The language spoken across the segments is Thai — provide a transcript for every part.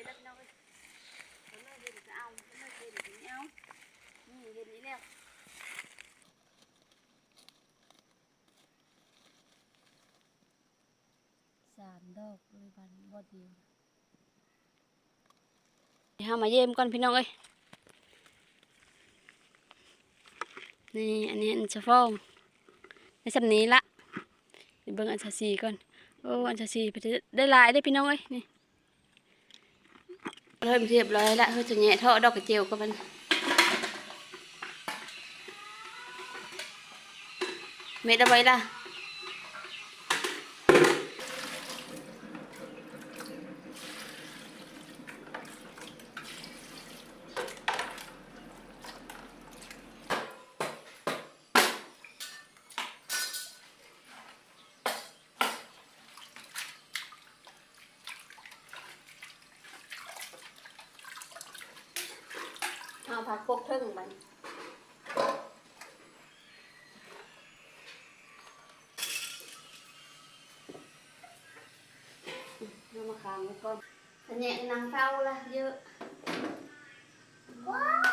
ยแล้วพี่น้องเอ้ยเพิ่นเลยเห็นก็เอาเพิ่นเลยเห็นก็ไม่เอานี่เห็นนี่แล้วสามดอกเลยบันบอดเดียวเฮามาเยี่ยมก่อนพี่น้องเอ้ยนี่อันนี้อันชะฟองในสำนี้ละเบิ่งอันชะซีก่อนโอ้อันชะซีไปได้ลายได้พี่น้องเอ้ยนี่ เริ่มเรียบร้อยละเฮ้ยจะแงะเทอดอกกระเจียวก็มันเม็ดเอาไว้ละ เอาผักโคกเทิงมันเอามาค้างไว้ก่อนอันเนี้ยนางเฝ้าละเยอะว้าว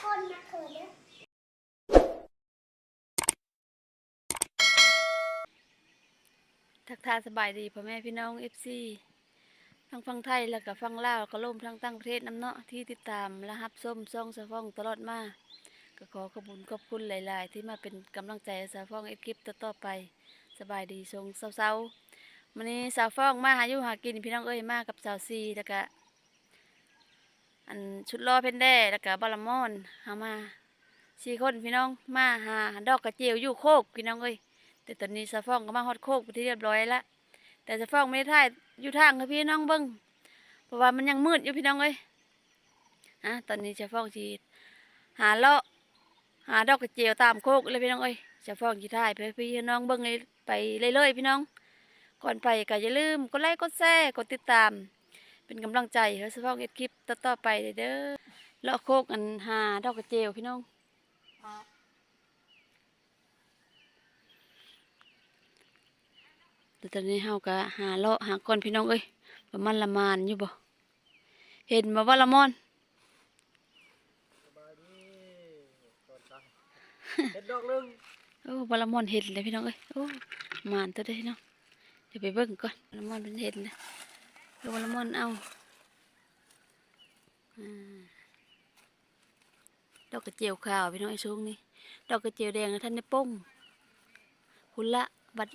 คนมาเขินเลยทักทายสบายดีพ่อแม่พี่น้องเอฟซี ทั้งฟังไทยแล้วก็ฟังลาวก็ล่มทั้งตั้งประเทศน้ำเนาะที่ติดตามและรับส้มซ่องสะฟ้องตลอดมาก็ขอขอบคุญขอบคุณหลาย ๆ ที่มาเป็นกำลังใจสาวฟ้องเอฟคลิปต่อไป สบายดีทรงเศร้าๆวันนี้สาวฟ้องมาหาอยู่หากินพี่น้องเอ้ยมากับสาวซีแล้วก็อันชุดล้อเพนแด้แล้วก็บาลามอนหามาสี่คนพี่น้องมาหาดอกกระเจียวอยู่โคกพี่น้องเอ้ยแต่ตอนนี้สาวฟ้องก็มาฮอดโคกไปที่เรียบร้อยแล้วแต่สาวฟ้องไม่ได้ถ่าย อยู่ทางค่ะพี่น้องเบิ้งเพราะว่ามันยังมืดอยู่พี่น้องเอ้ยฮะตอนนี้สาวฟ้องจีหาเลาะหาดอกกระเจียวตามโคกเลยพี่น้องเอ้ยจะฟ้องกี่ท่ายไปพี่น้องเบิ้งเลยไปเรื่อยๆพี่น้อง ก่อนไปก็อย่าลืมกดไลค์กดแชร์กดติดตาม เป็นกำลังใจให้สฟ้องเอ็ดคลิปต่อๆไปเด้อเลาะโคกอันหาดอกกระเจียวพี่น้อง แต่ตอนนี้เฮาก็หาเลาะหาก่อนพี่น้องเอ้ยประมาณละมานอยู่บ่เห็นมาว่าละมอนสบายดีตอนเช้าเห็ดดอกหนึงโอ้บอลมอนเห็นเลยพี่น้องเอ้ยโอ้หมานตัวเด้อพี่น้องเดี๋ยวไปเบิ่งก่อนบอลมอนเป็นเห็นเลยเดี๋ยวบอลมอนเอาอ่าดอกกระเจียวขาวพี่น้องไอ้สูงนี่ดอกกระเจียวแดงนะท่านในป้งคุณละบัด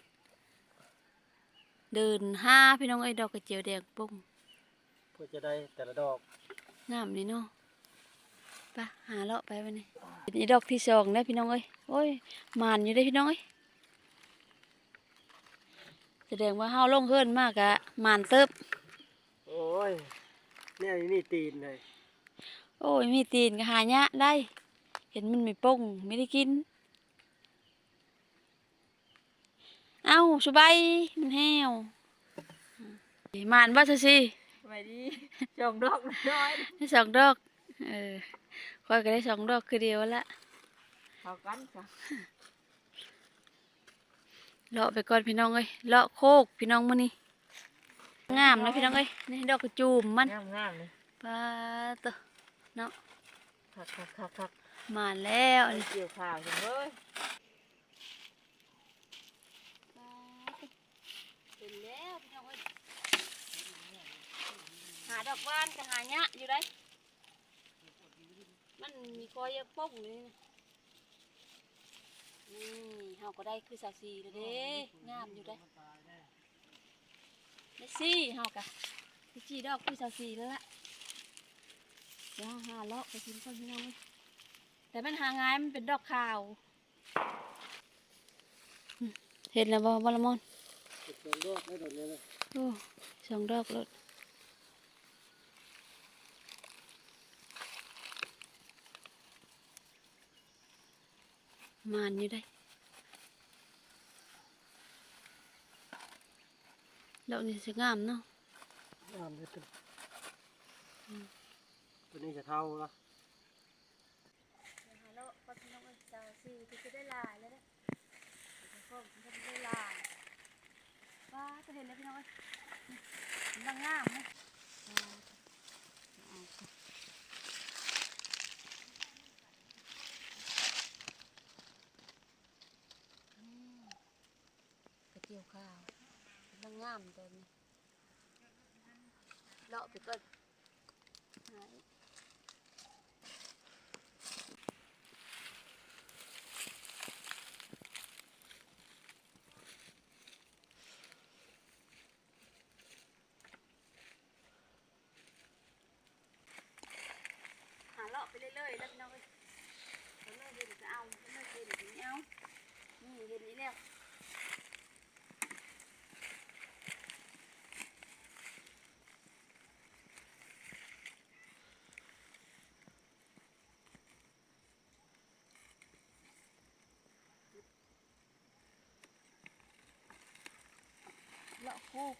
เดินห้าพี่น้องไอ้ยดอกกระเจียวแดงป้งเพื่อจะได้แต่ละดอกงามนี่เนาะไปหาเลาะไปวันนี้นี่ดอกที่สองนะพี่น้องเอ้ยโอ้ยหมานอยู่ได้อพี่น้องเอ้ยแสดงว่าเฮาลงเฮิรนมากอะหมานเติบโอ้ยเนี่ยนี่ตีนเลยโอ้ยมีตีนก็หายะได้ เห็นมันไม่ป่งไม่ได้กิน เอ้าสบายมันแห้วหมานบ่ซะสิไปดีจงดอกน้อยได้สองดอกเออค่อยก็ได้สองดอกคือเดียวละเขากันจ้ะเลาะไปก่อนพี่น้องเอ้ยเลาะโคกพี่น้องมื้อนี้งามนะพี่น้องเอ้ยนี่ดอกกระจูมมันงามงามๆเลยปลาตัวเนาะคักคักคักคักหมานแล้วนี่เกี่ยวข่าวจังเลย เห็นแล้วพี่น้องเอ้ย หาดอกว่านก็หาเนี้ยอยู่ได้มันมีคอยป้งเลยนะนี่เฮาก็ได้คือสาวสีแล้วเด้งามอยู่ได้ได้สี่เฮากะที่จีดอกคือสาวสีแล้วล่ะเดี๋ยวหาเลาะไปกินก่อนพี่น้องเอ้ยแต่มันหาง่ายมันเป็นดอกขาวอืมเห็นแล้วบ่บอละมอนเห็ดสองดอกได้ดอกนี้เลยโอ้สองดอกรถ มานอยู่ได้ดอกนี้สวยงามเนาะงามเลยตัวตัวนี้จะเท่าละฮัลโหลก็พี่น้องเอ้ยเจ้าสี่ที่จะได้ลายแล้วเด้อเดี๋ยวพ่อผมจะได้ลายว้าจะเห็นแล้วพี่น้องเอ้ยมันดังงามเลยอ๋อ กี่ยวข้าวกำลังงามตัวนี้เลาะไปก่อนหายหาเลาะไปเรื่อยๆแล้วพี่น้องเอ้ยเขาเลิกเห็นก็เอาเขาเลิกเห็นก็ไม่เอานี่เห็นนี้แล้ว เลาะโคก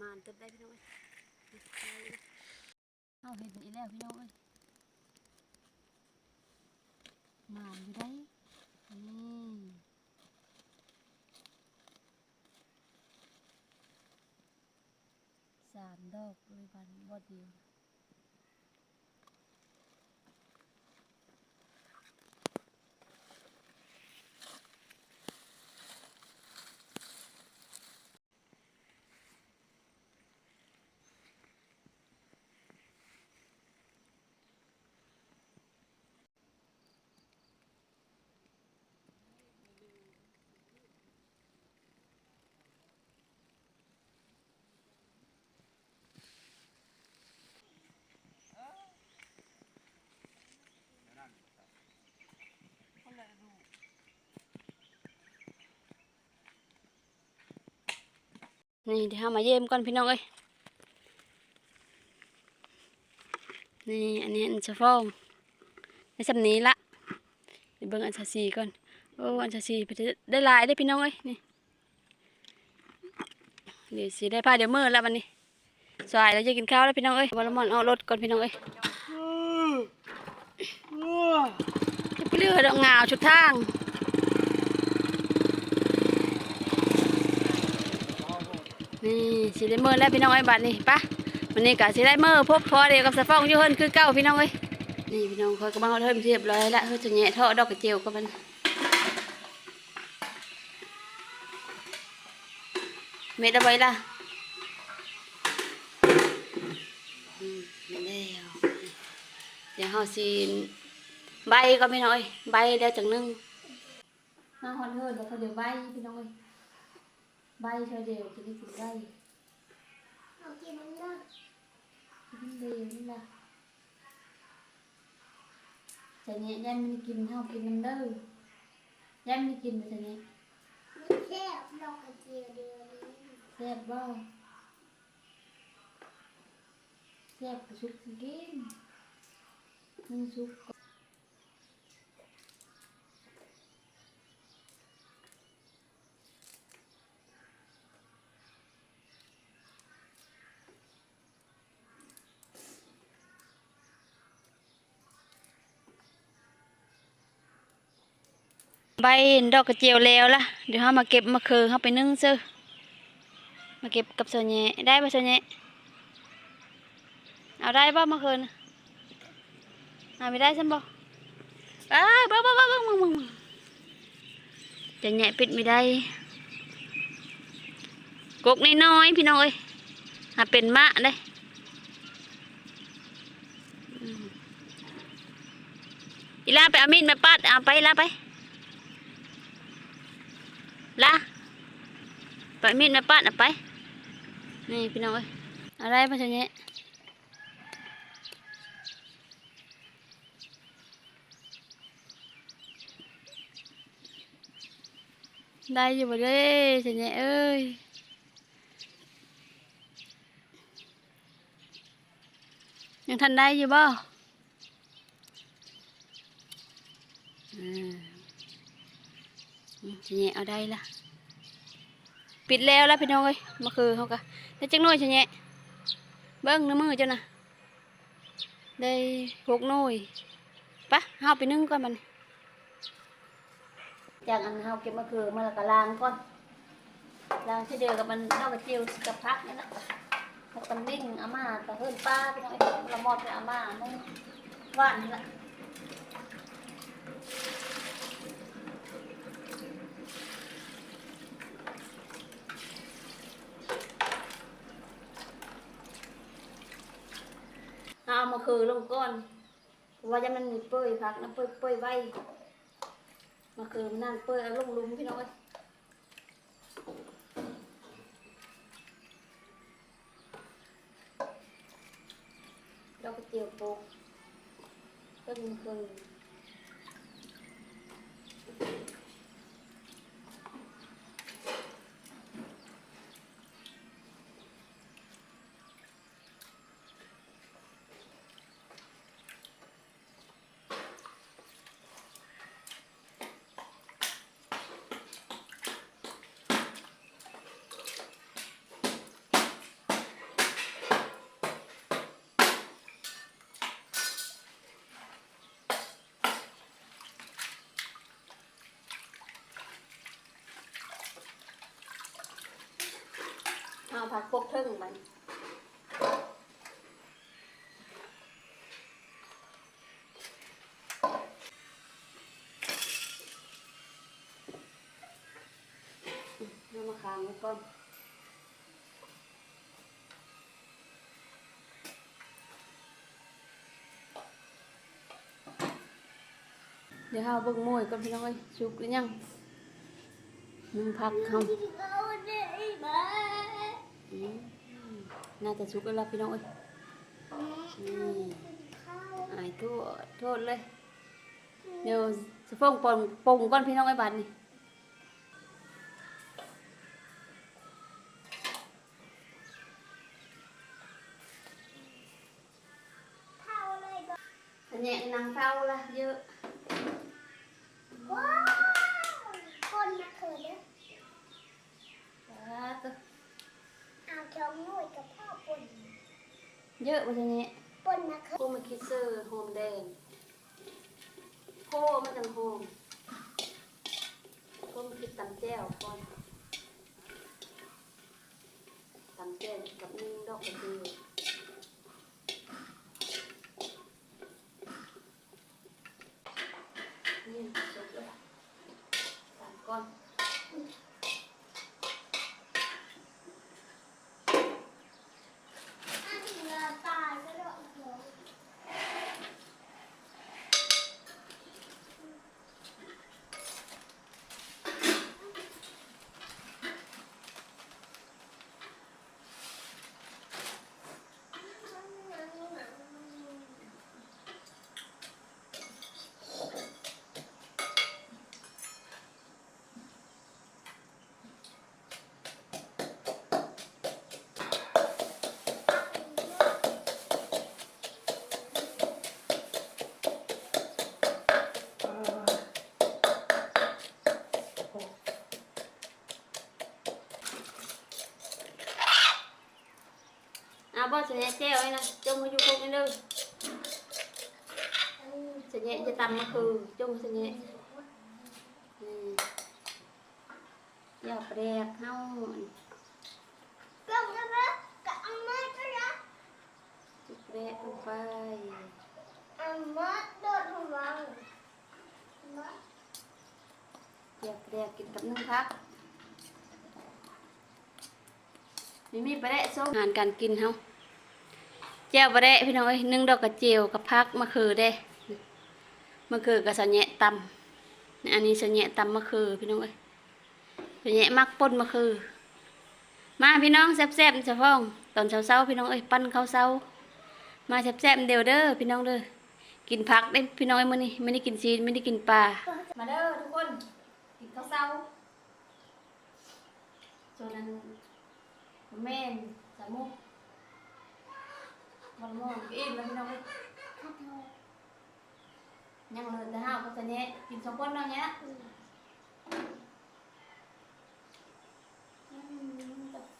มานเติบได้พี่น้องเอ้ยเอาเห็นอีแล้วพี่น้องเอ้ยมานอยู่ได้นี่สามดอกเลยวันบอด นี่เดี๋ยวเรามาเยี่ยมก่อนพี่น้องเอ้ยนี่อันนี้อันจะฟ้องในสำนี้ละเดี๋ยวเบิ่งอันชาซีก่อนโอ้อันชาซีไปได้หลายได้อพี่น้องเอ้ยนี่เดี๋ยวสีได้ผ้าเดี๋ยวมือแล้ววันนี้สายแล้วจะกินข้าวแล้วพี่น้องเอ้ยบอลมอนเอารถก่อนพี่น้องเอ้ยจะไปเลือดอกงาวชุดทาง นี่สิได้เมื่อแล้วพี่น้องไอ้บัดนี้ปะวันนี้ก็สิได้เมื่อพบพอเดียวกับสะฟองยู่เฮิรนคือเก้าพี่น้องเอ้ยนี่พี่น้องคอยกระบังเอาเทิมเรียบร้อยละเฮ้ยจะแงะท่อดอกกระเจียวกับมันเม็ดอาไว้ละเดียวเดี๋ยวเฮาสิใบก็พี่น้องเอ้ยใบแล้วจังนึงน้าฮอนเฮิรนแล้วก็เดี๋ยวใบพี่น้องเอ้ย ใบเธอเดียวจะได้กินได้เอากินมันเนาะกินเดียวนี่แหละแต่เนี้ยยังไม่ได้กินเท่ากินมันเด้อยังไม่ได้กินแต่เนี้ย มันแซ่บดอกกระเจียวเดียวนี้ แซ่บบ่แซ่บกระชุกสิกินนึ่งชุกก่อน ใบดอกกระเจียวแล้วล่ะ เดี๋ยวเรามาเก็บมะเขือเราไปนึ่งซื้อมาเก็บกับโซเน่ได้ป่ะโซเน่เอาได้ป่ะมะเขือน่ะเอาไม่ได้ใช่ป่ะอ้าบ้าบ้าบ้าบ้าบ้าบ้าจะแหน่ปิดไม่ได้กกน้อยๆพี่น้องเอ้ยหาเป็นมะเลยอืมอีลาไปเอามีดมาปัดเอาไปลาไป ละไป มีดมาปัดเอาไป นี่พี่น้องเอ้ยอะไรมาจากนี้ได้อยู่บ่เด้จากนี้เอ้ยยังทันได้อยู่บ่อืมจะแหะเอาได้ละ ปิดแล้วแล้วพี่น้องเอ้ยมาคือเขากะได้จักหน่วยจะแหะเบิ้งน้ำมือเจ้าน่ะได้หกน่วยปะเฮาไปนึ่งก่อนมันจากอันเฮาเก็บมะเขือมาล้วก็ล้างก่อนล้างที่เดียวกับมันนอกกระเจียวกับพักนั่นแหละแล้วก็นิ่งอาม่าก็เฮิ่นป้าไปทางไอ้ละมอดไปอาม่านั่นว่านนี่ละ คือลงก้อนเพราะว่าจะมันมีเปื่อยพักนะเปื่อยเปื่อยไว้มาคือมันนั่นเปื่อยเอาลงลุมพี่น้องเอ้ยเราก็เจียวโปกก็ยิงคืน ผักพวกเทึ่งมันเอามาค้างไว้ก่อนเดี๋ยวเอาเบิ่งมวยก่อนพี่น้องเอ้ยสุกหรือยังนึ่งพักเขาเน่าจะสุกแล้วล่ะพี่น้องเอ้ยอืมข้าวอายโทษโทษเลย เดี๋ยวสะฟงปนปรุงก้อนพี่น้องไอ้บัดนี่ข้าวเลยก็อันเนี้ยนางเฝ้าละเยอะ ว้าว คนมาเขินนะ สาธุ เอาเขียวงูกับพ่อปน เยอะว่าจะเนี้ยปนมาเขินโคมาคิดเซอร์โฮมแดงโคมันจังโฮมโคมาคิดตำแจ่วก่อนตำแจ่วกับนึ่งดอกกระเจียวนี่สุกแล้วตำก่อน อันนี้เราตายก็ได้เขียว อะบ่เสียแจ้วไอ้นะจงมาอยู่คงนี่เด้อเสียจะตำมาคือจงเสียอืมอย่าแปลกเฮาก็จะรักกับอาม่าก็รักจุดแปลกลงไปอาม่าโดดหัวอาม่าอย่าแปลกกินกับนึ่งพักนี่มีประเดะส้มอาหารการกินเฮาแจ้วประเดะพี่น้องเอ้ยนึ่งดอกกระเจียวกับพักมะเขือเด้มะเขือกับสะแหนะตำอันนี้สะแหนะตำมะเขือพี่น้องเอ้ยสะแหนะมักป่นมะเขือมาพี่น้องแซ่บๆเฉพาะตอนเช้าๆพี่น้องเอ้ยปั้นข้าวเช้ามาแซ่บๆเดี๋ยวเด้อพี่น้องเด้อกินผักได้พี่น้องเอ้ยมื้อนี้ไม่ได้กินซีนไม่ได้กินปลามาเด้อทุกคนกินข้าวเช้าส่วนนั้นแม่สามุก มันม่วงกินแล้วพี่น้องเอ้ยข้าวโพดยังเหลือแต่ห้าวก็จะเนี้ยกินสองคนเนาะเนี้ยอืม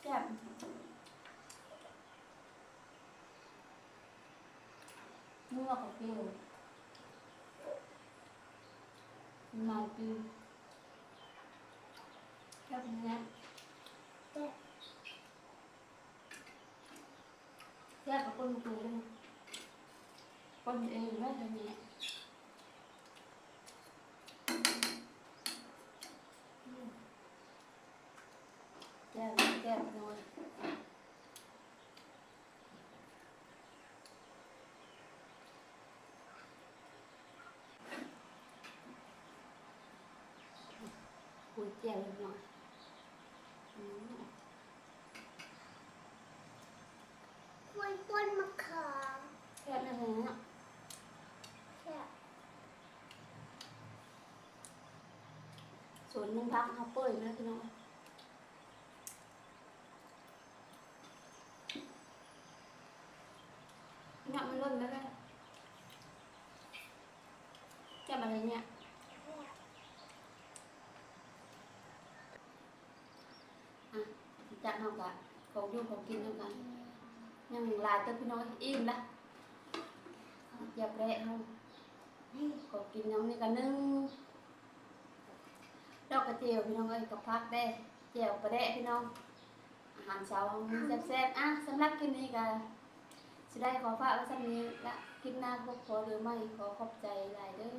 แซ่บๆนัวกับเปรี้ยวมาเปรี้ยวเป็นไงแซ่บ แซ่บกับคนตูคนเองแม่จะมีแซ่บแซ่บน้อยคุยแจ่วหน่อยอืม กล้วยต้นมะขาม แซ่บนะฮะแซ่บส่วนหนึ่งพักเขาเปิดนะพี่น้องเนี่ยมันล่นแล้วก็แจ่มอะไรเนี่ยแซ่บอะจากเฮากะของอยู่ของกินด้วยกันยังหลายเตัวพี่น้องอิ่มละ อย่าแปรเฮาของกินน้ำนี่กันนึ่งดอกกระเจียวพี่น้องเอ้ยกับพักได้เจียวกระแดะพี่น้อง อาหารเช้ามีแซ่บๆอะสำหรับกินนี้ก็จะได้ขอฝากไว้สักนี้ละคิดหน้าพบขอหรือไม่ขอขอบใจหลายเด้อ